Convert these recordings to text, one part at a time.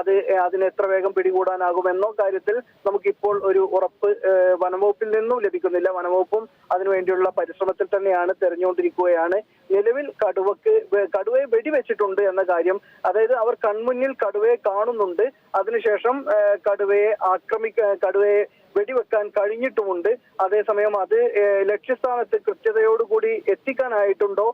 അത് അതിന് എത്ര വേഗം പിടികൂടാനാകുമെന്നോ കാര്യത്തിൽ നമുക്കിപ്പോൾ ഒരു ഉറപ്പ് വനംവകുപ്പിൽ നിന്നും ലഭിക്കുന്നില്ല. വനംവകുപ്പും അതിനുവേണ്ടിയുള്ള പരിശ്രമത്തിൽ തന്നെയാണ് തെരഞ്ഞുകൊണ്ടിരിക്കുകയാണ്. നിലവിൽ കടുവക്ക് കടുവയെ വെടിവെച്ചിട്ടുണ്ട് എന്ന കാര്യം അതായത് അവർ കൺമുന്നിൽ കടുവയെ കാണുന്നുണ്ട്. അതിനുശേഷം കടുവയെ ആക്രമിക്ക കടുവയെ വെടിവെക്കാൻ കഴിഞ്ഞിട്ടുമുണ്ട്. അതേസമയം അത് ലക്ഷ്യസ്ഥാനത്ത് കൃത്യതയോടുകൂടി എത്തിക്കാനായിട്ടുണ്ടോ?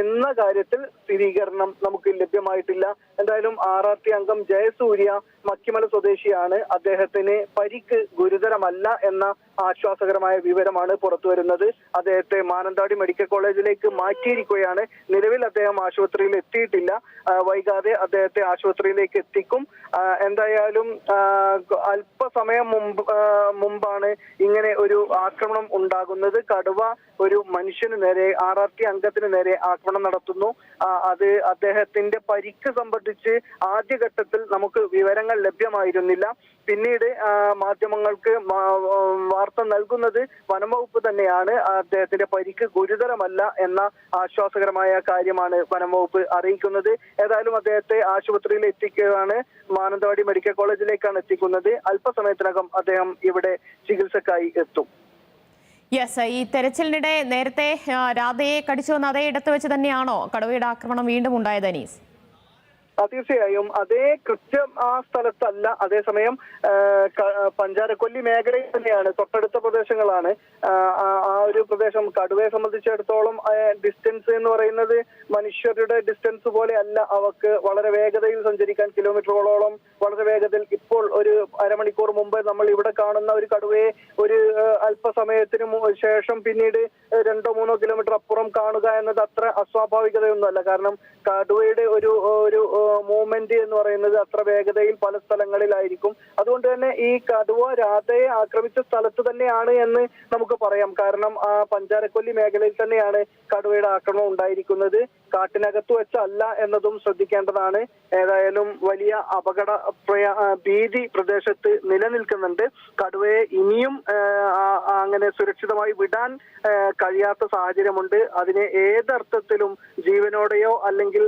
എന്ന കാര്യത്തിൽ സ്ഥിരീകരണം നമുക്ക് ലഭ്യമായിട്ടില്ല. എന്തായാലും ആർ ആർ ടി അംഗം ജയസൂര്യ മക്കിമല സ്വദേശിയാണ്. അദ്ദേഹത്തിന് പരിക്ക് ഗുരുതരമല്ല എന്ന ആശ്വാസകരമായ വിവരമാണ് പുറത്തു വരുന്നത്. അദ്ദേഹത്തെ മാനന്തവാടി മെഡിക്കൽ കോളേജിലേക്ക് മാറ്റിയിരിക്കുകയാണ്. നിലവിൽ അദ്ദേഹം ആശുപത്രിയിൽ എത്തിയിട്ടില്ല. വൈകാതെ അദ്ദേഹത്തെ ആശുപത്രിയിലേക്ക് എത്തിക്കും. എന്തായാലും അല്പസമയം മുമ്പ് മുമ്പാണ് ഇങ്ങനെ ഒരു ആക്രമണം ഉണ്ടാകുന്നത്. കടുവ ഒരു മനുഷ്യന് നേരെ ആർ ആർ ടി അംഗത്തിന് നേരെ ആക്രമണം നടത്തുന്നു. അത് അദ്ദേഹത്തിന്റെ പരിക്ക് സംബന്ധിച്ച് ആദ്യഘട്ടത്തിൽ നമുക്ക് വിവരങ്ങൾ ലഭ്യമായിരുന്നില്ല. പിന്നീട് മാധ്യമങ്ങൾക്ക് വാർത്ത നൽകുന്നത് വനംവകുപ്പ് തന്നെയാണ്. അദ്ദേഹത്തിന്റെ പരിക്ക് ഗുരുതരമല്ല എന്ന ആശ്വാസകരമായ കാര്യമാണ് വനംവകുപ്പ് അറിയിക്കുന്നത്. ഏതായാലും അദ്ദേഹത്തെ ആശുപത്രിയിൽ എത്തിക്കുകയാണ്. മാനന്തവാടി മെഡിക്കൽ കോളേജിലേക്കാണ് എത്തിക്കുന്നത്. അല്പസമയത്തിനകം അദ്ദേഹം ഇവിടെ ചികിത്സക്കായി എത്തും. യെസ് ഈ തെരച്ചിലിനിടെ നേരത്തെ രാധയെ കടിച്ചു വന്ന അതേ ഇടത്ത് വെച്ച് തന്നെയാണോ കടുവയുടെ ആക്രമണം വീണ്ടും ഉണ്ടായത് അനീസ്? തീർച്ചയായും. അതേ കൃത്യം ആ സ്ഥലത്തല്ല. അതേസമയം പഞ്ചാരക്കൊല്ലി മേഖലയിൽ തന്നെയാണ്. തൊട്ടടുത്ത പ്രദേശങ്ങളാണ്. ആ ഒരു പ്രദേശം കടുവയെ സംബന്ധിച്ചിടത്തോളം ഡിസ്റ്റൻസ് എന്ന് പറയുന്നത് മനുഷ്യരുടെ ഡിസ്റ്റൻസ് പോലെ അല്ല. അവക്ക് വളരെ വേഗതയിൽ സഞ്ചരിക്കാൻ കിലോമീറ്ററുകളോളം വളരെ വേഗത്തിൽ ഇപ്പോൾ ഒരു അരമണിക്കൂർ മുമ്പ് നമ്മൾ ഇവിടെ കാണുന്ന ഒരു കടുവയെ ഒരു അല്പസമയത്തിന് ശേഷം പിന്നീട് രണ്ടോ മൂന്നോ കിലോമീറ്റർ അപ്പുറം കാണുക എന്നത് അത്ര അസ്വാഭാവികതയൊന്നുമല്ല. കാരണം കടുവയുടെ ഒരു ഒരു മൂവ്മെന്റ് എന്ന് പറയുന്നത് അത്ര വേഗതയിൽ പല സ്ഥലങ്ങളിലായിരിക്കും. അതുകൊണ്ട് തന്നെ ഈ കടുവ രാധയെ ആക്രമിച്ച സ്ഥലത്ത് തന്നെയാണ് എന്ന് നമുക്ക് പറയാം. കാരണം ആ പഞ്ചാരക്കൊല്ലി മേഖലയിൽ തന്നെയാണ് കടുവയുടെ ആക്രമണം ഉണ്ടായിരിക്കുന്നത്. കാട്ടിനകത്ത് വെച്ചല്ല എന്നതും ശ്രദ്ധിക്കേണ്ടതാണ്. ഏതായാലും വലിയ അപകട ഭീതി പ്രദേശത്ത് നിലനിൽക്കുന്നുണ്ട്. കടുവയെ ഇനിയും അങ്ങനെ സുരക്ഷിതമായി വിടാൻ കഴിയാത്ത സാഹചര്യമുണ്ട്. അതിനെ ഏതർത്ഥത്തിലും ജീവനോടെയോ അല്ലെങ്കിൽ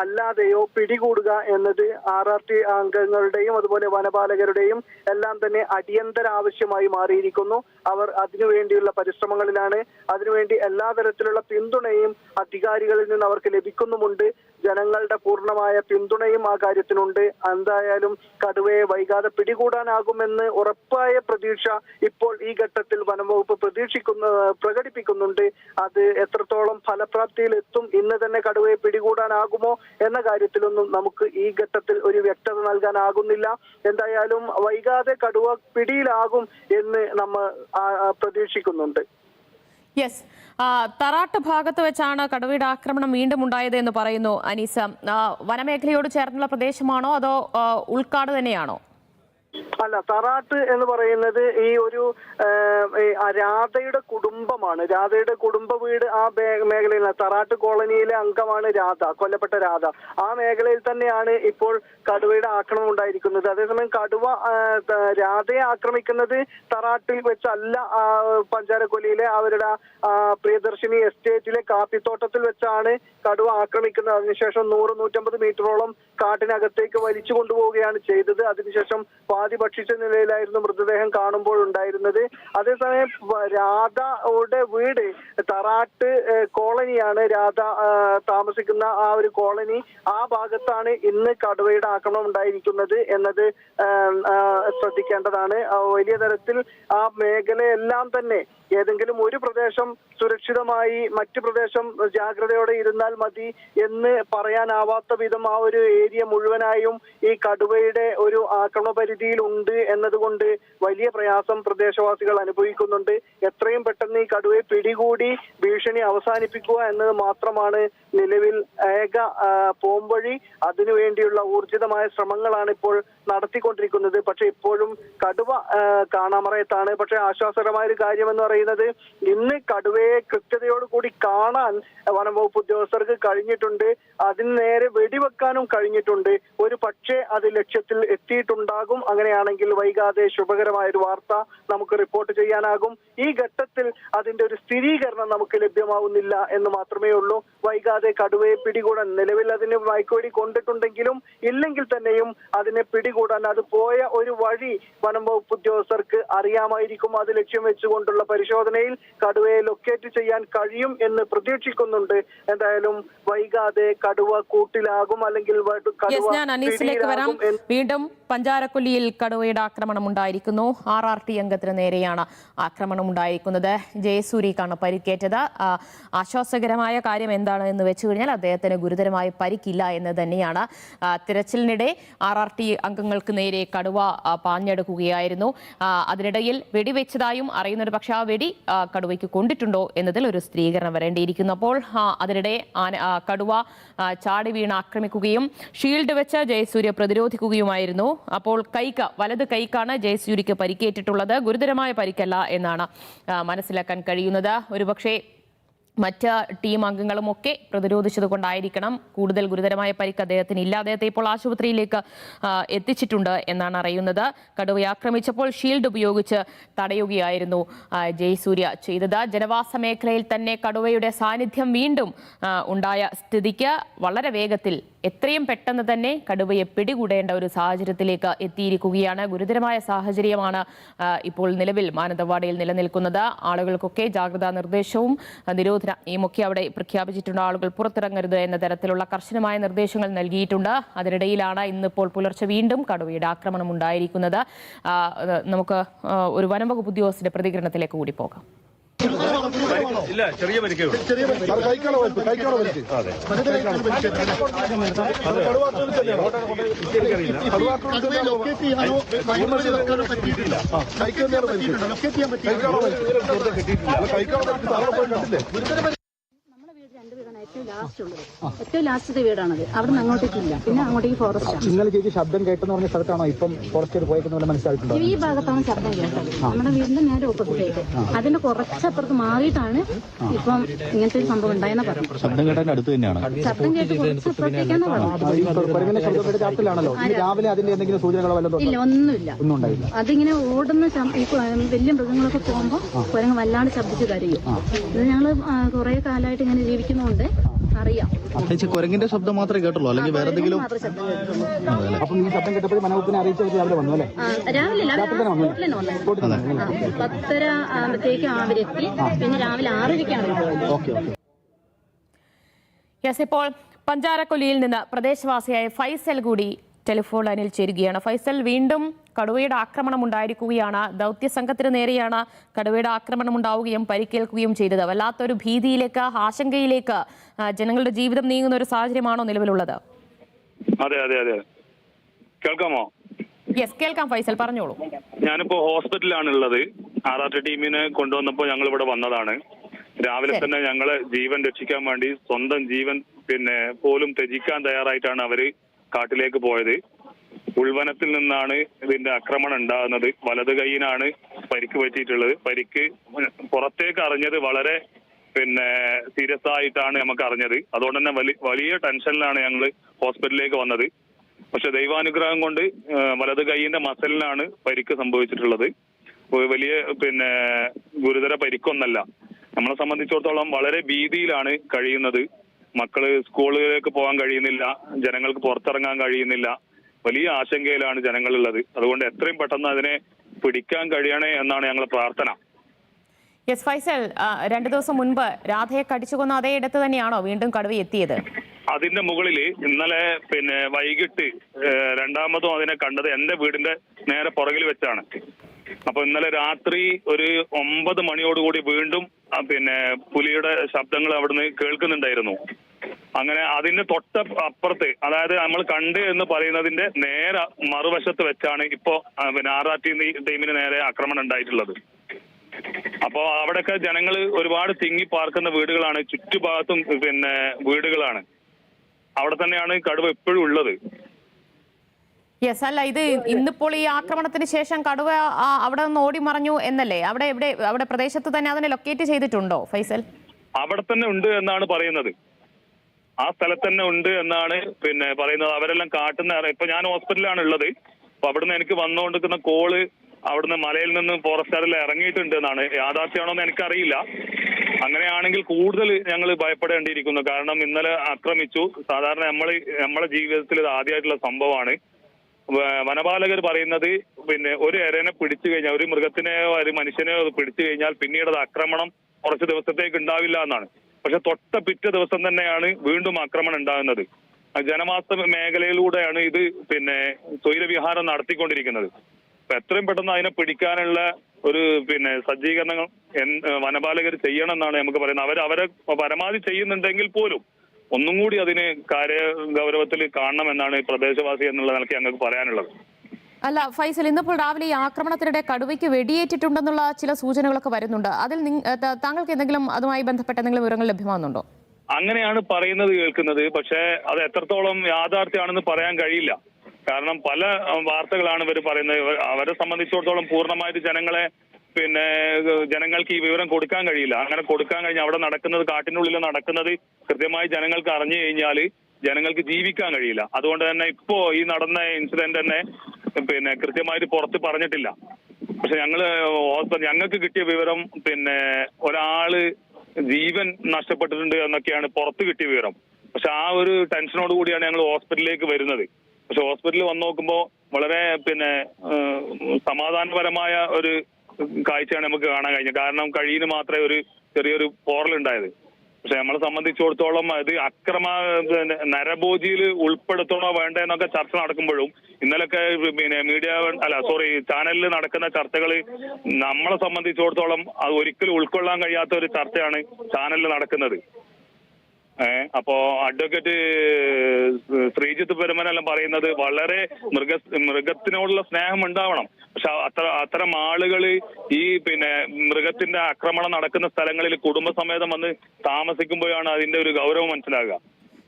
അല്ലാതെയോ പിടികൂടുക എന്നത് ആർ ആർ ടി അംഗങ്ങളുടെയും അതുപോലെ വനപാലകരുടെയും എല്ലാം തന്നെ അടിയന്തര ആവശ്യമായി മാറിയിരിക്കുന്നു. അവർ അതിനുവേണ്ടിയുള്ള പരിശ്രമങ്ങളിലാണ്. അതിനുവേണ്ടി എല്ലാ തരത്തിലുള്ള പിന്തുണയും അധികാരികളിൽ നിന്ന് അവർക്ക് ലഭിക്കുന്നുമുണ്ട്. ജനങ്ങളുടെ പൂർണമായ പിന്തുണയും ആ കാര്യത്തിനുണ്ട്. എന്തായാലും കടുവയെ വൈകാതെ പിടികൂടാനാകുമെന്ന് ഉറപ്പായ പ്രതീക്ഷ ഇപ്പോൾ ഈ ഘട്ടത്തിൽ വനംവകുപ്പ് പ്രതീക്ഷിക്കുന്ന പ്രകടിപ്പിക്കുന്നുണ്ട്. അത് എത്രത്തോളം ഫലപ്രാപ്തിയിൽ എത്തും ഇന്ന് തന്നെ കടുവയെ പിടികൂടാനാകുമോ എന്ന കാര്യത്തിലൊന്നും നമുക്ക് ഈ ഘട്ടത്തിൽ ഒരു വ്യക്തത നൽകാനാകുന്നില്ല. എന്തായാലും വൈകാതെ കടുവ പിടിയിലാകും എന്ന് നമ്മൾ പ്രതീക്ഷിക്കുന്നുണ്ട്. യെസ് തറാട്ട് ഭാഗത്ത് വെച്ചാണ് കടുവയുടെ ആക്രമണം വീണ്ടും ഉണ്ടായത് എന്ന് പറയുന്നു അനീസ. വനമേഖലയോട് ചേർന്നുള്ള പ്രദേശമാണോ അതോ ഉൾക്കാട് തന്നെയാണോ? അല്ല തറാട്ട് എന്ന് പറയുന്നത് ഈ ഒരു രാധയുടെ കുടുംബമാണ്. രാധയുടെ കുടുംബ വീട് ആ മേഖലയിലാണ്. തറാട്ട് കോളനിയിലെ അംഗമാണ് രാധ കൊല്ലപ്പെട്ട രാധ. ആ മേഖലയിൽ തന്നെയാണ് ഇപ്പോൾ കടുവയുടെ ആക്രമണം ഉണ്ടായിരിക്കുന്നത്. അതേസമയം കടുവ രാധയെ ആക്രമിക്കുന്നത് തറാട്ടിൽ വെച്ചല്ല പഞ്ചാരക്കൊലിയിലെ അവരുടെ പ്രിയദർശിനി എസ്റ്റേറ്റിലെ കാപ്പിത്തോട്ടത്തിൽ വെച്ചാണ് കടുവ ആക്രമിക്കുന്നത്. അതിനുശേഷം നൂറ് നൂറ്റമ്പത് മീറ്ററോളം കാട്ടിനകത്തേക്ക് വലിച്ചു കൊണ്ടുപോവുകയാണ് ചെയ്തത്. അതിനുശേഷം ഭക്ഷിച്ച നിലയിലായിരുന്നു മൃതദേഹം കാണുമ്പോൾ ഉണ്ടായിരുന്നത്. അതേസമയം രാധയുടെ വീട് തറാട്ട് കോളനിയാണ്. രാധ താമസിക്കുന്ന ആ ഒരു കോളനി ആ ഭാഗത്താണ് ഇന്ന് കടുവയുടെ ആക്രമണം ഉണ്ടായിരിക്കുന്നത് എന്നത് ശ്രദ്ധിക്കേണ്ടതാണ്. വലിയ തരത്തിൽ ആ മേഖലയെല്ലാം തന്നെ ഏതെങ്കിലും ഒരു പ്രദേശം സുരക്ഷിതമായി മറ്റു പ്രദേശം ജാഗ്രതയോടെ ഇരുന്നാൽ മതി എന്ന് പറയാനാവാത്ത വിധം ആ ഒരു ഏരിയ മുഴുവനായും ഈ കടുവയുടെ ഒരു ആക്രമണ പരിധിയിൽ ഉണ്ട് എന്നതുകൊണ്ട് വലിയ പ്രയാസം പ്രദേശവാസികൾ അനുഭവിക്കുന്നുണ്ട്. എത്രയും പെട്ടെന്ന് ഈ കടുവയെ പിടികൂടി ഭീഷണി അവസാനിപ്പിക്കുക എന്നത് മാത്രമാണ് നിലവിൽ ഏക പോംവഴി. അതിനുവേണ്ടിയുള്ള ഊർജിതമായ ശ്രമങ്ങളാണ് ഇപ്പോൾ നടത്തിക്കൊണ്ടിരിക്കുന്നത്. പക്ഷെ ഇപ്പോഴും കടുവ കാണാമറയത്താണ്. പക്ഷെ ആശ്വാസകരമായ ഒരു കാര്യം എന്ന് പറയുന്നത് ഇന്ന് കടുവയെ കൃത്യതയോടുകൂടി കാണാൻ വനംവകുപ്പ് ഉദ്യോഗസ്ഥർക്ക് കഴിഞ്ഞിട്ടുണ്ട്. അതിന് നേരെ വെടിവെക്കാനും കഴിഞ്ഞിട്ടുണ്ട്. ഒരു പക്ഷേ അത് ലക്ഷ്യത്തിൽ എത്തിയിട്ടുണ്ടാകും. അങ്ങനെയാണെങ്കിൽ വൈകാതെ ശുഭകരമായ ഒരു വാർത്ത നമുക്ക് റിപ്പോർട്ട് ചെയ്യാനാകും. ഈ ഘട്ടത്തിൽ അതിന്റെ ഒരു സ്ഥിരീകരണം നമുക്ക് ലഭ്യമാവുന്നില്ല എന്ന് മാത്രമേ ഉള്ളൂ. വൈകാതെ കടുവയെ പിടികൂടാൻ നിലവിൽ അതിന് വൈക്കോടി കൊണ്ടിട്ടുണ്ടെങ്കിലും ഇല്ലെങ്കിൽ തന്നെയും അതിനെ പിടികൂടാൻ അത് പോയ ഒരു വഴി വനം വകുപ്പ് ഉദ്യോഗസ്ഥർക്ക് അറിയാമായിരിക്കും. അത് ലക്ഷ്യം വെച്ചുകൊണ്ടുള്ള പരിശോധനയിൽ കടുവയെ ലൊക്കേറ്റ് ചെയ്യാൻ കഴിയും എന്ന് പ്രതീക്ഷിക്കുന്നുണ്ട്. എന്തായാലും വൈകാതെ കടുവ കൂട്ടിലാകും അല്ലെങ്കിൽ കടുവ വീണ്ടും പഞ്ചാരക്കൊല്ലിയിൽ കടുവയുടെ ആക്രമണം ഉണ്ടായിരിക്കുന്നു ആർ ആർ ടി അംഗത്തിന് നേരെയാണ് ആക്രമണം ഉണ്ടായിരിക്കുന്നത് ജയസൂരിക്കാണ് പരിക്കേറ്റത് ആശ്വാസകരമായ കാര്യം എന്താണ് എന്ന് വെച്ചു കഴിഞ്ഞാൽ അദ്ദേഹത്തിന് ഗുരുതരമായ പരിക്കില്ല എന്ന് തന്നെയാണ്. തിരച്ചിലിനിടെ ആർ ആർ ടി അംഗങ്ങൾക്ക് നേരെ കടുവ പാഞ്ഞെടുക്കുകയായിരുന്നു. അതിനിടയിൽ വെടിവെച്ചതായും അറിയുന്നൊരു പക്ഷേ ആ വെടി കടുവയ്ക്ക് കൊണ്ടിട്ടുണ്ടോ എന്നതിൽ ഒരു സ്ഥിരീകരണം വരേണ്ടിയിരിക്കുന്നു. അപ്പോൾ അതിനിടെ കടുവ ചാടി വീണ് ആക്രമിക്കുകയും ഷീൽഡ് വെച്ച് ജയസൂര്യ പ്രതിരോധിക്കുകയുമായിരുന്നു. അപ്പോൾ കൈക്ക് വലത് കൈക്കാണ് ജയസൂര്യക്ക് പരിക്കേറ്റിട്ടുള്ളത്. ഗുരുതരമായ പരിക്കല്ല എന്നാണ് മനസ്സിലാക്കാൻ കഴിയുന്നത്. ഒരുപക്ഷെ മറ്റ് ടീം അംഗങ്ങളും ഒക്കെ പ്രതിരോധിച്ചത് കൊണ്ടായിരിക്കണം കൂടുതൽ ഗുരുതരമായ പരിക്ക് അദ്ദേഹത്തിന് ഇല്ല അദ്ദേഹത്തെ ഇപ്പോൾ ആശുപത്രിയിലേക്ക് എത്തിച്ചിട്ടുണ്ട് എന്നാണ് അറിയുന്നത്. കടുവ ആക്രമിച്ചപ്പോൾ ഷീൽഡ് ഉപയോഗിച്ച് തടയുകയായിരുന്നു ജയസൂര്യ ചെയ്തത്. ജനവാസ മേഖലയിൽ തന്നെ കടുവയുടെ സാന്നിധ്യം വീണ്ടും ഉണ്ടായ സ്ഥിതിക്ക് വളരെ വേഗത്തിൽ എത്രയും പെട്ടെന്ന് തന്നെ കടുവയെ പിടികൂടേണ്ട ഒരു സാഹചര്യത്തിലേക്ക് എത്തിയിരിക്കുകയാണ്. ഗുരുതരമായ സാഹചര്യമാണ് ഇപ്പോൾ നിലവിൽ മാനന്തവാടിയിൽ നിലനിൽക്കുന്നത്. ആളുകൾക്കൊക്കെ ജാഗ്രതാ നിർദ്ദേശവും നിരോധന നിരോധനയുമൊക്കെ അവിടെ പ്രഖ്യാപിച്ചിട്ടുണ്ട്. ആളുകൾ പുറത്തിറങ്ങരുത് എന്ന തരത്തിലുള്ള കർശനമായ നിർദ്ദേശങ്ങൾ നൽകിയിട്ടുണ്ട്. അതിനിടയിലാണ് ഇന്നിപ്പോൾ പുലർച്ചെ വീണ്ടും കടുവയുടെ ആക്രമണം ഉണ്ടായിരിക്കുന്നത്. നമുക്ക് ഒരു വനംവകുപ്പ് ഉദ്യോഗസ്ഥന്റെ പ്രതികരണത്തിലേക്ക് കൂടി പോകാം. ഇല്ല ചെറിയ പരിക്കേ ഉള്ളൂ കൈക്കാണോ പരിക്ക്? കൈക്കാണോ? വലത് കൈക്കാണ്. കൈക്കാണോ കണ്ടില്ലേ? നമ്മുടെ വീട് രണ്ട് വീടാണ് ഏറ്റവും ലാസ്റ്റ് ഉള്ളത്. ഏറ്റവും ലാസ്റ്റത്തെ വീടാണത്. അവിടെ നിന്ന് അങ്ങോട്ടേക്കില്ല പിന്നെ അങ്ങോട്ടേക്ക് ഇന്നലെ ചേച്ചി ശബ്ദം കേട്ടെന്ന് പറഞ്ഞ സ്ഥലത്താണോ? ഇപ്പം ഫോറസ്റ്റ് പോയേക്കുന്ന പോലെ മനസ്സിലായിട്ടുണ്ടോ? ഈ ഭാഗത്താണ് ശബ്ദം കേട്ടത്. നമ്മുടെ വീടിന്റെ നേരെ ഓപ്പോസിറ്റ് അതിന്റെ കുറച്ചപ്പുറത്ത് മാറിയിട്ടാണ് ഇപ്പം ഇങ്ങനത്തെ ഒരു സംഭവം ഉണ്ടായെന്ന് പറഞ്ഞു ശബ്ദം കേട്ടതിന്റെ അടുത്ത് തന്നെയാണ്. ശബ്ദം കേട്ട് കുറച്ചപ്പുറത്തേക്കാന്ന് പറഞ്ഞു രാവിലെ അതിന്റെ എന്തെങ്കിലും സൂചനകളോ വല്ലതും ഇല്ല ഒന്നുമില്ല. ഒന്നും അതിങ്ങനെ ഓടുന്ന വലിയ മൃഗങ്ങളൊക്കെ പോകുമ്പോൾ കുരങ്ങ് വല്ലാണ്ട് ശബ്ദിച്ച് കരയും. ഇത് ഞങ്ങൾ കുറെ കാലമായിട്ട് ഇങ്ങനെ ജീവിക്കുന്നതുകൊണ്ട് അറിയാം. ചേച്ചി കുരങ്ങിന്റെ ശബ്ദം മാത്രമേ കേട്ടുള്ളൂ. അല്ലെങ്കിൽ വേറെ എന്തെങ്കിലും ശബ്ദം കേട്ടിട്ടുള്ളൂ അപ്പം ഈ ശബ്ദം കേട്ടപ്പോൾ അറിയിച്ചവർ രാവിലെ വന്നു അല്ലേ? ആ, രാവിലെ അവർ. ആ, പത്തര അവരെത്തി. പിന്നെ രാവിലെ ആറരയ്ക്കാണ് പോയത് ഓക്കെ ഓക്കെ. യെസ് ഇപ്പോൾ പഞ്ചാരക്കൊല്ലിയിൽ നിന്ന് പ്രദേശവാസിയായ ഫൈസൽ കൂടി ടെലിഫോൺ ലൈനിൽ ചേരുകയാണ്. ഫൈസൽ വീണ്ടും കടുവയുടെ ആക്രമണം ഉണ്ടായിരിക്കുകയാണ്. ദൗത്യ സംഘത്തിന് നേരെയാണ് കടുവയുടെ ആക്രമണം ഉണ്ടാവുകയും പരിക്കേൽക്കുകയും ചെയ്തത്. വല്ലാത്തൊരു ഭീതിയിലേക്ക് ആശങ്കയിലേക്ക് ജനങ്ങളുടെ ജീവിതം നീങ്ങുന്ന ഒരു സാഹചര്യമാണോ നിലവിലുള്ളത്? അതെ അതെ അതെ. കേൾക്കാമോ? യെസ് കേൾക്കാം ഫൈസൽ പറഞ്ഞോളൂ. ഞാനിപ്പോ ഹോസ്പിറ്റലാണ് ഉള്ളത് ആർ ആർ ടി ടീമിനെ കൊണ്ടുവന്നപ്പോൾ ഞങ്ങൾ ഇവിടെ വന്നതാണ്. രാവിലെ തന്നെ ഞങ്ങളെ ജീവൻ രക്ഷിക്കാൻ വേണ്ടി സ്വന്തം ജീവൻ പിന്നെ പോലും ത്യജിക്കാൻ തയ്യാറായിട്ടാണ് അവർ കാട്ടിലേക്ക് പോയത്. ഉൾവനത്തിൽ നിന്നാണ് ഇതിന്റെ ആക്രമണം ഉണ്ടാകുന്നത്. വലത് കൈയിനാണ് പരിക്ക് പറ്റിയിട്ടുള്ളത്. പരിക്ക് പുറത്തേക്ക് അറിഞ്ഞത് വളരെ പിന്നെ സീരിയസ് ആയിട്ടാണ് നമുക്ക് അറിഞ്ഞത്. അതുകൊണ്ട് തന്നെ വലി- വലിയ ടെൻഷനിലാണ് ഞങ്ങൾ ഹോസ്പിറ്റലിലേക്ക് വന്നത്. പക്ഷെ ദൈവാനുഗ്രഹം കൊണ്ട് വലത് കൈയിന്റെ മസലിനാണ് പരിക്ക് സംഭവിച്ചിട്ടുള്ളത്. വലിയ പിന്നെ ഗുരുതര പരിക്കൊന്നല്ല. നമ്മളെ സംബന്ധിച്ചിടത്തോളം വളരെ ഭീതിയിലാണ് കഴിയുന്നത്. മക്കൾ സ്കൂളുകളിലേക്ക് പോകാൻ കഴിയുന്നില്ല ജനങ്ങൾക്ക് പുറത്തിറങ്ങാൻ കഴിയുന്നില്ല. വലിയ ആശങ്കയിലാണ് ജനങ്ങളുള്ളത്. അതുകൊണ്ട് എത്രയും പെട്ടെന്ന് അതിനെ പിടിക്കാൻ കഴിയണേ എന്നാണ് ഞങ്ങളുടെ പ്രാർത്ഥന. യെസ് ഫൈസൽ രണ്ടു ദിവസം മുൻപ് രാധയെ കടിച്ചു കൊന്ന അതേ ഇടത്ത് തന്നെയാണോ വീണ്ടും കടുവ എത്തിയത്? അതിന്റെ മുകളിൽ ഇന്നലെ പിന്നെ വൈകിട്ട് രണ്ടാമതും അതിനെ കണ്ടത് എന്റെ വീടിന്റെ നേരെ പുറകിൽ വെച്ചാണ്. അപ്പൊ ഇന്നലെ രാത്രി ഒരു ഒമ്പത് മണിയോടുകൂടി വീണ്ടും പിന്നെ പുലിയുടെ ശബ്ദങ്ങൾ അവിടുന്ന് കേൾക്കുന്നുണ്ടായിരുന്നു. അങ്ങനെ അതിന്റെ തൊട്ട അപ്പുറത്ത് അതായത് നമ്മൾ കണ്ട് എന്ന് പറയുന്നതിന്റെ നേരെ മറുവശത്ത് വെച്ചാണ് ഇപ്പോ പിന്നെ ആർ ആർ ടി ടീമിന് നേരെ ആക്രമണം ഉണ്ടായിട്ടുള്ളത്. അപ്പോ അവിടെയൊക്കെ ജനങ്ങൾ ഒരുപാട് തിങ്ങി പാർക്കുന്ന വീടുകളാണ് ചുറ്റുഭാഗത്തും പിന്നെ വീടുകളാണ്. അവിടെ തന്നെയാണ് കടുവ എപ്പോഴും ഉള്ളത്. യെസ് അല്ല ഇത് ഇന്നിപ്പോൾ ഈ ആക്രമണത്തിന് ശേഷം കടുവ അവിടെ നിന്ന് ഓടി മറഞ്ഞു എന്നല്ലേ? അവിടെ എവിടെ അവിടെ പ്രദേശത്ത് തന്നെ അതിനെ ലൊക്കേറ്റ് ചെയ്തിട്ടുണ്ടോ ഫൈസൽ? അവിടെ തന്നെ ഉണ്ട് എന്നാണ് പറയുന്നത്. ആ സ്ഥലത്ത് തന്നെ ഉണ്ട് എന്നാണ് പിന്നെ പറയുന്നത്. അവരെല്ലാം കാട്ടുന്ന ഇപ്പൊ ഞാൻ ഹോസ്പിറ്റലിലാണ് ഉള്ളത്. അപ്പൊ അവിടുന്ന് എനിക്ക് വന്നുകൊണ്ടിരിക്കുന്ന കോൾ അവിടുന്ന് മലയിൽ നിന്ന് ഫോറസ്റ്റുകാരിൽ ഇറങ്ങിയിട്ടുണ്ട് എന്നാണ്. യാഥാർത്ഥ്യമാണോ എന്ന് എനിക്കറിയില്ല. അങ്ങനെയാണെങ്കിൽ കൂടുതൽ ഞങ്ങൾ ഭയപ്പെടേണ്ടിയിരിക്കുന്നു. കാരണം ഇന്നലെ ആക്രമിച്ചു. സാധാരണ നമ്മൾ നമ്മളെ ജീവിതത്തിൽ ഇത് ആദ്യമായിട്ടുള്ള സംഭവമാണ്. വനപാലകർ പറയുന്നത് പിന്നെ ഒരു എരനെ പിടിച്ചു കഴിഞ്ഞാൽ ഒരു മൃഗത്തിനെയോ ഒരു മനുഷ്യനെയോ പിടിച്ചു കഴിഞ്ഞാൽ പിന്നീട് അത് ആക്രമണം കുറച്ച് ദിവസത്തേക്ക് ഉണ്ടാവില്ല എന്നാണ്. പക്ഷെ തൊട്ട പിറ്റേ ദിവസം തന്നെയാണ് വീണ്ടും ആക്രമണം ഉണ്ടാകുന്നത്. ജനവാസ മേഖലയിലൂടെയാണ് ഇത് പിന്നെ സ്വൈരവിഹാരം നടത്തിക്കൊണ്ടിരിക്കുന്നത്. അപ്പൊ എത്രയും പെട്ടെന്ന് അതിനെ പിടിക്കാനുള്ള ഒരു പിന്നെ സജ്ജീകരണങ്ങൾ വനപാലകർ ചെയ്യണം എന്നാണ് നമുക്ക് പറയുന്നത്. അവർ അവരെ പരമാവധി ചെയ്യുന്നുണ്ടെങ്കിൽ പോലും ഒന്നും കൂടി അതിന് കാര്യ ഗൗരവത്തിൽ കാണണം എന്നാണ് പ്രദേശവാസി എന്നുള്ള നിലയ്ക്ക് ഞങ്ങൾക്ക് പറയാനുള്ളത്. അല്ല ഫൈസൽ ഇന്നിപ്പോൾ രാവിലെ ഈ ആക്രമണത്തിനിടെ കടുവയ്ക്ക് വെടിയേറ്റിട്ടുണ്ടെന്നുള്ള ചില സൂചനകളൊക്കെ വരുന്നുണ്ട്. അതിൽ താങ്കൾക്ക് എന്തെങ്കിലും അതുമായി ബന്ധപ്പെട്ട എന്തെങ്കിലും വിവരങ്ങൾ ലഭ്യമാകുന്നുണ്ടോ അങ്ങനെയാണ് പറയുന്നത് കേൾക്കുന്നത്. പക്ഷേ അത് എത്രത്തോളം യാഥാർത്ഥ്യമാണെന്ന് പറയാൻ കഴിയില്ല. കാരണം പല വാർത്തകളാണ് ഇവർ പറയുന്നത്. അവരെ സംബന്ധിച്ചിടത്തോളം പൂർണമായിട്ട് ജനങ്ങളെ പിന്നെ ജനങ്ങൾക്ക് ഈ വിവരം കൊടുക്കാൻ കഴിയില്ല. അങ്ങനെ കൊടുക്കാൻ കഴിഞ്ഞാൽ അവിടെ നടക്കുന്നത് കാട്ടിനുള്ളിൽ നടക്കുന്നത് കൃത്യമായി ജനങ്ങൾക്ക് അറിഞ്ഞു കഴിഞ്ഞാൽ ജനങ്ങൾക്ക് ജീവിക്കാൻ കഴിയില്ല. അതുകൊണ്ട് തന്നെ ഇപ്പോ ഈ നടന്ന ഇൻസിഡന്റ് തന്നെ പിന്നെ കൃത്യമായിട്ട് പുറത്ത് പറഞ്ഞിട്ടില്ല. പക്ഷെ ഞങ്ങൾ ഞങ്ങൾക്ക് കിട്ടിയ വിവരം പിന്നെ ഒരാൾ ജീവൻ നഷ്ടപ്പെട്ടിട്ടുണ്ട് എന്നൊക്കെയാണ് പുറത്ത് കിട്ടിയ വിവരം. പക്ഷെ ആ ഒരു ടെൻഷനോട് കൂടിയാണ് ഞങ്ങൾ ഹോസ്പിറ്റലിലേക്ക് വരുന്നത്. പക്ഷെ ഹോസ്പിറ്റലിൽ വന്ന് നോക്കുമ്പോൾ വളരെ പിന്നെ സമാധാനപരമായ ഒരു കാഴ്ചയാണ് നമുക്ക് കാണാൻ കഴിഞ്ഞത്. കാരണം കഴിയുന്ന മാത്രമേ ഒരു ചെറിയൊരു പോറൽ പോറലുണ്ടായത്. പക്ഷെ നമ്മളെ സംബന്ധിച്ചിടത്തോളം ഇത് അക്രമ നരഭോജിയിൽ ഉൾപ്പെടുത്തണോ വേണ്ടെന്നൊക്കെ ചർച്ച നടക്കുമ്പോഴും ഇന്നലൊക്കെ പിന്നെ മീഡിയ അല്ല സോറി ചാനലിൽ നടക്കുന്ന ചർച്ചകൾ നമ്മളെ സംബന്ധിച്ചിടത്തോളം അത് ഒരിക്കലും ഉൾക്കൊള്ളാൻ കഴിയാത്ത ഒരു ചർച്ചയാണ് ചാനലിൽ നടക്കുന്നത്. അപ്പോ അഡ്വക്കേറ്റ് ശ്രീജിത്ത് പെരുമനെല്ലാം പറയുന്നത് വളരെ മൃഗ മൃഗത്തിനോടുള്ള സ്നേഹം ഉണ്ടാവണം. പക്ഷെ അത്ര അത്തരം ആളുകൾ ഈ പിന്നെ മൃഗത്തിന്റെ ആക്രമണം നടക്കുന്ന സ്ഥലങ്ങളിൽ കുടുംബസമേതം വന്ന് താമസിക്കുമ്പോഴാണ് അതിന്റെ ഒരു ഗൗരവം മനസ്സിലാകുക.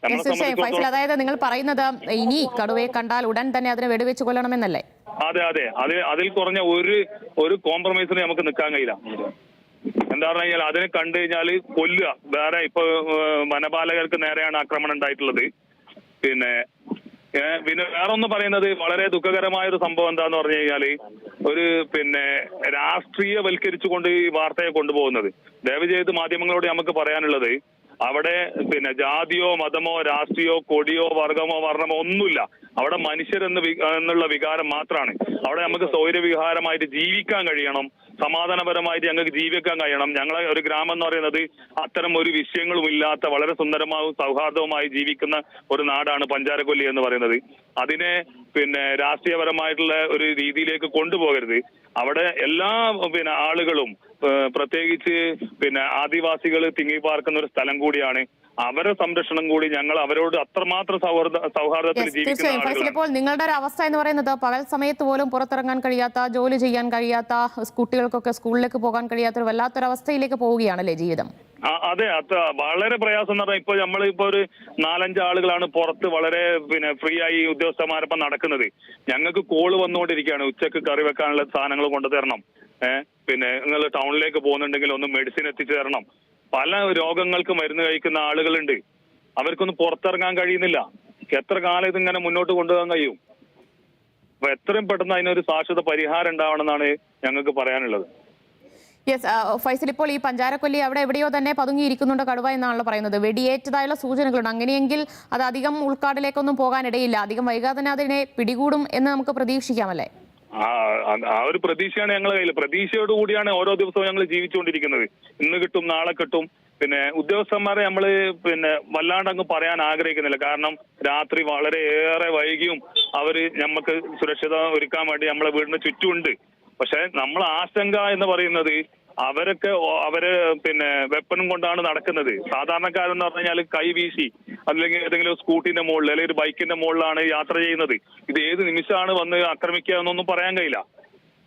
തീർച്ചയായും ഫൈസൽ അതായത് നിങ്ങൾ പറയുന്നത് ഇനി കടുവയെ കണ്ടാൽ ഉടൻ തന്നെ അതിനെ വെടിവെച്ച് കൊല്ലണമെന്നല്ലേ? അതെ അതെ. അതിൽ അതിൽ കുറഞ്ഞ ഒരു ഒരു കോംപ്രമൈസിന് നമുക്ക് നിൽക്കാൻ കഴിയില്ല. എന്താ പറഞ്ഞു കഴിഞ്ഞാൽ അതിനെ കണ്ടു കഴിഞ്ഞാൽ കൊല്ലുക. വേറെ ഇപ്പൊ വനപാലകർക്ക് നേരെയാണ് ആക്രമണം ഉണ്ടായിട്ടുള്ളത്. പിന്നെ പിന്നെ വേറെ ഒന്ന് പറയുന്നത് വളരെ ദുഃഖകരമായ ഒരു സംഭവം എന്താന്ന് പറഞ്ഞു കഴിഞ്ഞാൽ ഒരു പിന്നെ രാഷ്ട്രീയവൽക്കരിച്ചുകൊണ്ട് ഈ വാർത്തയെ കൊണ്ടുപോകുന്നത്. ദയവ് ചെയ്ത് മാധ്യമങ്ങളോട് നമുക്ക് പറയാനുള്ളത് അവിടെ പിന്നെ ജാതിയോ മതമോ രാഷ്ട്രീയോ കൊടിയോ വർഗമോ വർണമോ ഒന്നുമില്ല. അവിടെ മനുഷ്യരെന്ന് എന്നുള്ള വികാരം മാത്രമാണ് അവിടെ നമുക്ക് സൗരവിഹാരമായിട്ട് ജീവിക്കാൻ കഴിയണം. സമാധാനപരമായിട്ട് ഞങ്ങൾക്ക് ജീവിക്കാൻ കഴിയണം. ഞങ്ങളെ ഒരു ഗ്രാമം എന്ന് പറയുന്നത് അത്തരം ഒരു വിഷയങ്ങളും ഇല്ലാത്ത വളരെ സുന്ദരമാവും സൗഹാർദ്ദവുമായി ജീവിക്കുന്ന ഒരു നാടാണ് പഞ്ചാരക്കൊല്ലി എന്ന് പറയുന്നത്. അതിനെ പിന്നെ രാഷ്ട്രീയപരമായിട്ടുള്ള ഒരു രീതിയിലേക്ക് കൊണ്ടുപോകരുത്. അവിടെ എല്ലാ പിന്നെ ആളുകളും പ്രത്യേകിച്ച് പിന്നെ ആദിവാസികൾ തിങ്ങി പാർക്കുന്ന ഒരു സ്ഥലം കൂടിയാണ് അവരെ സംരക്ഷണം കൂടി ഞങ്ങൾ അവരോട് അത്രമാത്രം സൗഹൃദ സൗഹാർദ്ദത്തിൽ ജീവിക്കുന്നത് ജീവിക്കുന്ന നിങ്ങളുടെ ഒരു അവസ്ഥ എന്ന് പറയുന്നത് പകൽ സമയത്ത് പോലും പുറത്തിറങ്ങാൻ കഴിയാത്ത ജോലി ചെയ്യാൻ കഴിയാത്ത കുട്ടികൾക്കൊക്കെ സ്കൂളിലേക്ക് പോകാൻ കഴിയാത്ത ഒരു വല്ലാത്തൊരവസ്ഥയിലേക്ക് പോവുകയാണല്ലേ ജീവിതം? അതെ അത് വളരെ പ്രയാസം എന്ന് പറഞ്ഞാൽ ഇപ്പൊ നമ്മൾ ഇപ്പൊ ഒരു നാലഞ്ച് ആളുകളാണ് പുറത്ത് വളരെ പിന്നെ ഫ്രീ ആയി ഉദ്യോഗസ്ഥന്മാരൊപ്പം നടക്കുന്നത്. ഞങ്ങൾക്ക് കോൾ വന്നുകൊണ്ടിരിക്കുകയാണ്. ഉച്ചയ്ക്ക് കറി വെക്കാനുള്ള സാധനങ്ങൾ കൊണ്ടുതരണം. ഏഹ് പിന്നെ നിങ്ങൾ ടൗണിലേക്ക് പോകുന്നുണ്ടെങ്കിൽ ഒന്ന് മെഡിസിൻ എത്തിച്ചു തരണം. പല രോഗങ്ങൾക്ക് മരുന്ന് കഴിക്കുന്ന ആളുകളുണ്ട്. അവർക്കൊന്നും പുറത്തിറങ്ങാൻ കഴിയുന്നില്ല. എത്ര കാലം ഇതിങ്ങനെ മുന്നോട്ട് കൊണ്ടുപോകാൻ കഴിയും? അപ്പൊ എത്രയും പെട്ടെന്ന് അതിനൊരു ശാശ്വത പരിഹാരം ഉണ്ടാവണമെന്നാണ് ഞങ്ങൾക്ക് പറയാനുള്ളത്. യെസ് ഫൈസൽ ഇപ്പോൾ ഈ പഞ്ചാരക്കൊല്ലി അവിടെ എവിടെയോ തന്നെ പതുങ്ങിയിരിക്കുന്നുണ്ട് കടുവ എന്നാണല്ലോ പറയുന്നത്. വെടിയേറ്റതായുള്ള സൂചനകളുണ്ട്. അങ്ങനെയെങ്കിൽ അത് അധികം ഉൾക്കാടിലേക്കൊന്നും പോകാനിടയില്ല. അധികം വൈകാതെ തന്നെ അതിനെ പിടികൂടും എന്ന് നമുക്ക് പ്രതീക്ഷിക്കാമല്ലേ ആ ഒരു പ്രതീക്ഷയാണ് ഞങ്ങൾ കയ്യിൽ പ്രതീക്ഷയോട് കൂടിയാണ് ഓരോ ദിവസവും ഞങ്ങൾ ജീവിച്ചുകൊണ്ടിരിക്കുന്നത്. ഇന്ന് കിട്ടും നാളെ കിട്ടും. പിന്നെ ഉദ്യോഗസ്ഥന്മാരെ നമ്മൾ പിന്നെ വല്ലാണ്ട് അങ്ങ് പറയാൻ ആഗ്രഹിക്കുന്നില്ല. കാരണം രാത്രി വളരെ ഏറെ വൈകിയും അവർ നമുക്ക് സുരക്ഷിത ഒരുക്കാൻ വേണ്ടി നമ്മളെ വീടിന് ചുറ്റുമുണ്ട്. പക്ഷെ നമ്മൾ ആശങ്ക എന്ന് പറയുന്നത് അവരൊക്കെ അവർ പിന്നെ വെപ്പനും കൊണ്ടാണ് നടക്കുന്നത്. സാധാരണക്കാരെന്ന് പറഞ്ഞു കഴിഞ്ഞാൽ കൈ വീശി അല്ലെങ്കിൽ ഏതെങ്കിലും സ്കൂട്ടിന്റെ മുകളിൽ അല്ലെങ്കിൽ ഒരു ബൈക്കിന്റെ മുകളിലാണ് യാത്ര ചെയ്യുന്നത്. ഇത് ഏത് നിമിഷമാണ് വന്ന് ആക്രമിക്കുക എന്നൊന്നും പറയാൻ കഴിയില്ല.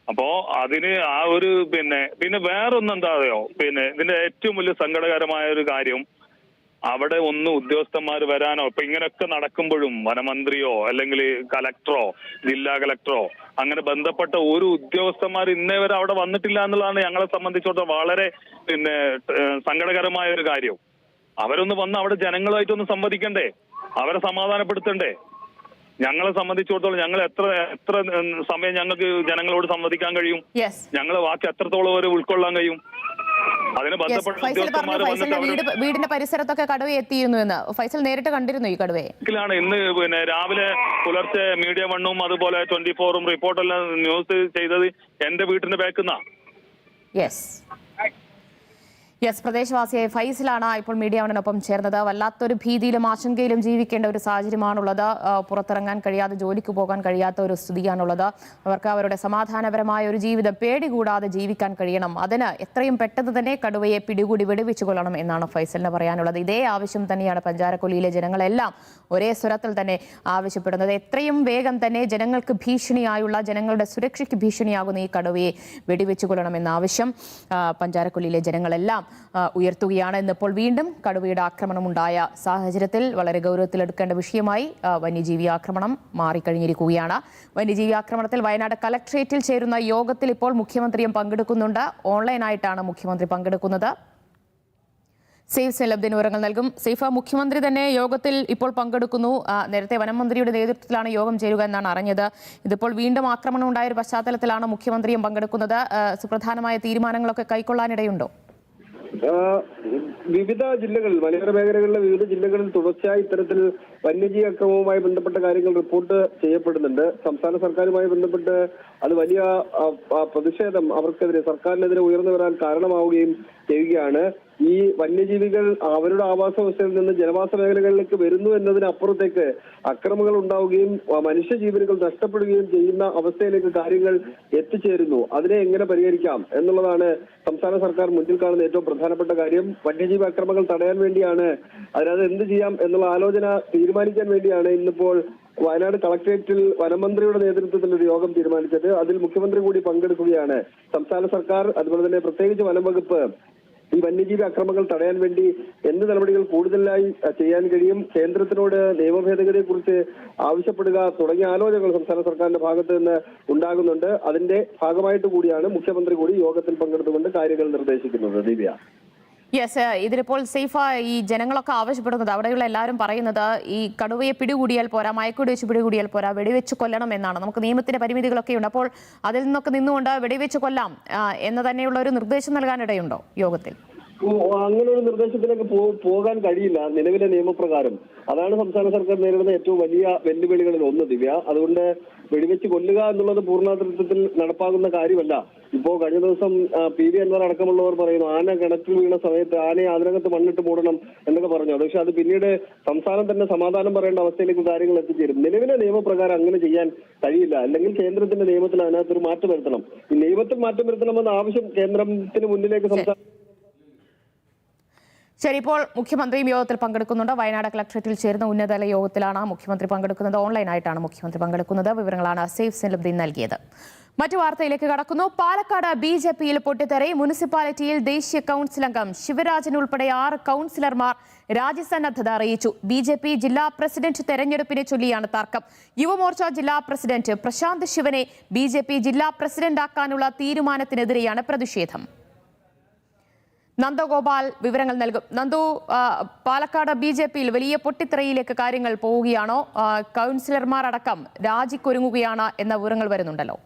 അപ്പോ അതിന് ആ ഒരു പിന്നെ പിന്നെ വേറൊന്നും എന്താ അറിയോ? പിന്നെ ഇതിന്റെ ഏറ്റവും വലിയ സങ്കടകരമായ ഒരു കാര്യം അവിടെ ഒന്ന് ഉദ്യോഗസ്ഥന്മാർ വരാനോ ഇപ്പൊ ഇങ്ങനെയൊക്കെ നടക്കുമ്പോഴും വനമന്ത്രിയോ അല്ലെങ്കിൽ കലക്ടറോ ജില്ലാ കലക്ടറോ അങ്ങനെ ബന്ധപ്പെട്ട ഒരു ഉദ്യോഗസ്ഥന്മാർ ഇന്നേ വരെ അവിടെ വന്നിട്ടില്ല എന്നുള്ളതാണ് ഞങ്ങളെ സംബന്ധിച്ചിടത്തോളം വളരെ പിന്നെ സങ്കടകരമായ ഒരു കാര്യം. അവരൊന്ന് വന്ന് അവിടെ ജനങ്ങളുമായിട്ടൊന്ന് സംവദിക്കണ്ടേ? അവരെ സമാധാനപ്പെടുത്തണ്ടേ? ഞങ്ങളെ സംബന്ധിച്ചിടത്തോളം ഞങ്ങൾ എത്ര എത്ര സമയം ഞങ്ങൾക്ക് ജനങ്ങളോട് സംവദിക്കാൻ കഴിയും? ഞങ്ങളെ വാക്ക് എത്രത്തോളം വരെ ഉൾക്കൊള്ളാൻ കഴിയും? അതിന് ബന്ധപ്പെട്ട ഉദ്യോഗസ്ഥന്മാർ വന്നിട്ട് വീടിന്റെ പരിസരത്തൊക്കെ കടുവ എത്തിയിരുന്നു എന്ന്. ഫൈസൽ നേരിട്ട് കണ്ടിരുന്നു ഈ കടുവയെ? ാണ് ഇന്ന് പിന്നെ രാവിലെ പുലർച്ചെ മീഡിയ വണ്ണും അതുപോലെ ട്വന്റി ഫോറും റിപ്പോർട്ടെല്ലാം ന്യൂസ് ചെയ്തത് എന്റെ വീട്ടിന്റെ ബാക്കുന്ന യെസ് യെസ് പ്രദേശവാസിയായ ഫൈസിലാണ് ഇപ്പോൾ മീഡിയ വണിനൊപ്പം ചേർന്നത്. വല്ലാത്തൊരു ഭീതിയിലും ആശങ്കയിലും ജീവിക്കേണ്ട ഒരു സാഹചര്യമാണുള്ളത്. പുറത്തിറങ്ങാൻ കഴിയാതെ ജോലിക്ക് പോകാൻ കഴിയാത്ത ഒരു സ്ഥിതിയാണുള്ളത്. അവർക്ക് അവരുടെ സമാധാനപരമായ ഒരു ജീവിതം പേടി കൂടാതെ ജീവിക്കാൻ കഴിയണം. അതിന് എത്രയും പെട്ടെന്ന് തന്നെ കടുവയെ പിടികൂടി വെടിവെച്ചു കൊള്ളണം എന്നാണ് ഫൈസലിന് പറയാനുള്ളത്. ഇതേ ആവശ്യം തന്നെയാണ് പഞ്ചാരക്കൊല്ലിയിലെ ജനങ്ങളെല്ലാം ഒരേ സ്വരത്തിൽ തന്നെ ആവശ്യപ്പെടുന്നത്. എത്രയും വേഗം തന്നെ ജനങ്ങൾക്ക് ഭീഷണിയായുള്ള ജനങ്ങളുടെ സുരക്ഷയ്ക്ക് ഭീഷണിയാകുന്ന ഈ കടുവയെ വെടിവെച്ചു കൊള്ളണമെന്ന ആവശ്യം പഞ്ചാരക്കൊല്ലിയിലെ ജനങ്ങളെല്ലാം ഉയർത്തുകയാണ്. ഇന്നിപ്പോൾ വീണ്ടും കടുവയുടെ ആക്രമണം ഉണ്ടായ സാഹചര്യത്തിൽ വളരെ ഗൗരവത്തിലെടുക്കേണ്ട വിഷയമായി വന്യജീവി ആക്രമണം മാറിക്കഴിഞ്ഞിരിക്കുകയാണ്. വന്യജീവി ആക്രമണത്തിൽ വയനാട് കലക്ട്രേറ്റിൽ ചേരുന്ന യോഗത്തിൽ ഇപ്പോൾ മുഖ്യമന്ത്രിയും പങ്കെടുക്കുന്നുണ്ട്. ഓൺലൈനായിട്ടാണ് മുഖ്യമന്ത്രി പങ്കെടുക്കുന്നത്. സേഫ് സെലബ്ദിന് വിവരങ്ങൾ നൽകും. സേഫ മുഖ്യമന്ത്രി തന്നെ യോഗത്തിൽ ഇപ്പോൾ പങ്കെടുക്കുന്നു. നേരത്തെ വനമന്ത്രിയുടെ നേതൃത്വത്തിലാണ് യോഗം ചേരുക എന്നാണ് അറിഞ്ഞത്. ഇതിപ്പോൾ വീണ്ടും ആക്രമണം ഉണ്ടായ ഒരു പശ്ചാത്തലത്തിലാണ് മുഖ്യമന്ത്രിയും പങ്കെടുക്കുന്നത്. സുപ്രധാനമായ തീരുമാനങ്ങളൊക്കെ കൈക്കൊള്ളാനിടയുണ്ടോ? വിവിധ ജില്ലകളിൽ മലയോര മേഖലകളിലെ വിവിധ ജില്ലകളിൽ തുടർച്ചയായി ഇത്തരത്തിൽ വന്യജീവി അക്രമവുമായി ബന്ധപ്പെട്ട കാര്യങ്ങൾ റിപ്പോർട്ട് ചെയ്യപ്പെടുന്നുണ്ട്. സംസ്ഥാന സർക്കാരുമായി ബന്ധപ്പെട്ട് അത് വലിയ പ്രതിഷേധം അവർക്കെതിരെ സർക്കാരിനെതിരെ ഉയർന്നു വരാൻ കാരണമാവുകയും ചെയ്യുകയാണ്. ഈ വന്യജീവികൾ അവരുടെ ആവാസ വ്യവസ്ഥയിൽ നിന്ന് ജനവാസ മേഖലകളിലേക്ക് വരുന്നു എന്നതിനപ്പുറത്തേക്ക് അക്രമങ്ങൾ ഉണ്ടാവുകയും മനുഷ്യ മനുഷ്യജീവനുകൾ നഷ്ടപ്പെടുകയും ചെയ്യുന്ന അവസ്ഥയിലേക്ക് കാര്യങ്ങൾ എത്തിച്ചേരുന്നു. അതിനെ എങ്ങനെ പരിഹരിക്കാം എന്നുള്ളതാണ് സംസ്ഥാന സർക്കാർ മുന്നിൽ കാണുന്ന ഏറ്റവും പ്രധാനപ്പെട്ട കാര്യം. വന്യജീവി അക്രമങ്ങൾ തടയാൻ വേണ്ടിയാണ് അതിനകത്ത് എന്ത് ചെയ്യാം എന്നുള്ള ആലോചന തീരുമാനിക്കാൻ വേണ്ടിയാണ് ഇന്നിപ്പോൾ വയനാട് കളക്ടറേറ്റിൽ വനമന്ത്രിയുടെ നേതൃത്വത്തിൽ ഒരു യോഗം തീരുമാനിച്ചത്. അതിൽ മുഖ്യമന്ത്രി കൂടി പങ്കെടുക്കുകയാണ്. സംസ്ഥാന സർക്കാർ അതുപോലെ തന്നെ പ്രത്യേകിച്ച് വനം വകുപ്പ് ഈ വന്യജീവി അക്രമങ്ങൾ തടയാൻ വേണ്ടി എന്ത് നടപടികൾ കൂടുതലായി ചെയ്യാൻ കഴിയും കേന്ദ്രത്തിനോട് നിയമ ഭേദഗതിയെ കുറിച്ച് ആവശ്യപ്പെടുക തുടങ്ങിയ ആലോചനകൾ സംസ്ഥാന സർക്കാരിന്റെ ഭാഗത്ത് നിന്ന് ഉണ്ടാകുന്നുണ്ട്. അതിന്റെ ഭാഗമായിട്ട് കൂടിയാണ് മുഖ്യമന്ത്രി കൂടി യോഗത്തിൽ പങ്കെടുത്തുകൊണ്ട് കാര്യങ്ങൾ നിർദ്ദേശിക്കുന്നത്. ദിവ്യ. യെസ് ഇതിലിപ്പോൾ സേഫ ഈ ജനങ്ങളൊക്കെ ആവശ്യപ്പെടുന്നത് അവിടെയുള്ള എല്ലാവരും പറയുന്നത് ഈ കടുവയെ പിടികൂടിയാൽ പോരാ മയക്കുടി വെച്ച് പിടികൂടിയാൽ പോരാ വെടിവെച്ച് കൊല്ലണം എന്നാണ്. നമുക്ക് നിയമത്തിന്റെ പരിമിതികളൊക്കെ ഉണ്ട്. അപ്പോൾ അതിൽ നിന്നൊക്കെ നിന്നുകൊണ്ട് വെടിവെച്ച് കൊല്ലാം എന്ന് തന്നെയുള്ള ഒരു നിർദ്ദേശം നൽകാനിടയുണ്ടോ യോഗത്തിൽ? അങ്ങനെ ഒരു നിർദ്ദേശത്തിലേക്ക് പോകാൻ കഴിയില്ല നിലവിലെ നിയമപ്രകാരം. അതാണ് സംസ്ഥാന സർക്കാർ നേരിടുന്ന ഏറ്റവും വലിയ വെല്ലുവിളികളിൽ ഒന്ന്. ദിവ്യ അതുകൊണ്ട് വെടിവെച്ച് കൊല്ലുക എന്നുള്ളത് പൂർണാതൃത്വത്തിൽ നടപ്പാകുന്ന കാര്യമല്ല. ഇപ്പോ കഴിഞ്ഞ ദിവസം പി. വി. അൻവർ അടക്കമുള്ളവർ പറയുന്നു ആന കിണറ്റിൽ വീണ സമയത്ത് ആനയെ അതിനകത്ത് മണ്ണിട്ട് മൂടണം എന്നൊക്കെ പറഞ്ഞു. പക്ഷെ അത് പിന്നീട് സംസ്ഥാനം തന്നെ സമാധാനം പറയേണ്ട അവസ്ഥയിലേക്ക് കാര്യങ്ങൾ എത്തിച്ചേരും. നിലവിലെ നിയമപ്രകാരം അങ്ങനെ ചെയ്യാൻ കഴിയില്ല. അല്ലെങ്കിൽ കേന്ദ്രത്തിന്റെ നിയമത്തിൽ അതിനകത്തൊരു മാറ്റം വരുത്തണം. ഈ നിയമത്തിൽ മാറ്റം വരുത്തണമെന്ന ആവശ്യം കേന്ദ്രത്തിന് മുന്നിലേക്ക് സംസ്ഥാനം ശരി ഇപ്പോൾ മുഖ്യമന്ത്രിയും യോഗത്തിൽ പങ്കെടുക്കുന്നുണ്ട്. വയനാട് കളക്ടറേറ്റിൽ ചേരുന്ന ഉന്നതതല യോഗത്തിലാണ് മുഖ്യമന്ത്രി പങ്കെടുക്കുന്നത്. ഓൺലൈനായിട്ടാണ് മുഖ്യമന്ത്രി പങ്കെടുക്കുന്നത്. വിവരങ്ങളാണ് സേഫ് സെലബ്ദീൻ നൽകിയത്. മറ്റു വാർത്തയിലേക്ക് കടക്കുന്നു. പാലക്കാട് ബി ജെ പിയിൽ പൊട്ടിത്തെറി. മുനിസിപ്പാലിറ്റിയിൽ ദേശീയ കൗൺസിൽ അംഗം ശിവരാജൻ ഉൾപ്പെടെ ആറ് കൗൺസിലർമാർ രാജ്യസന്നദ്ധത അറിയിച്ചു. ബി ജെ പി ജില്ലാ പ്രസിഡന്റ് തെരഞ്ഞെടുപ്പിനെ ചൊല്ലിയാണ് തർക്കം. യുവമോർച്ച ജില്ലാ പ്രസിഡന്റ് പ്രശാന്ത് ശിവനെ ബി ജെ പി ജില്ലാ പ്രസിഡന്റാക്കാനുള്ള തീരുമാനത്തിനെതിരെയാണ് പ്രതിഷേധം. നന്ദഗോപാൽ വിവരങ്ങൾ നൽകും. നന്ദു പാലക്കാട് ബി ജെ പിയിൽ വലിയ പൊട്ടിത്തെറയിലേക്ക് കാര്യങ്ങൾ പോവുകയാണോ? കൗൺസിലർമാർ അടക്കം രാജിക്കൊരുങ്ങുകയാണ് എന്ന വിവരങ്ങൾ വരുന്നുണ്ടല്ലോ.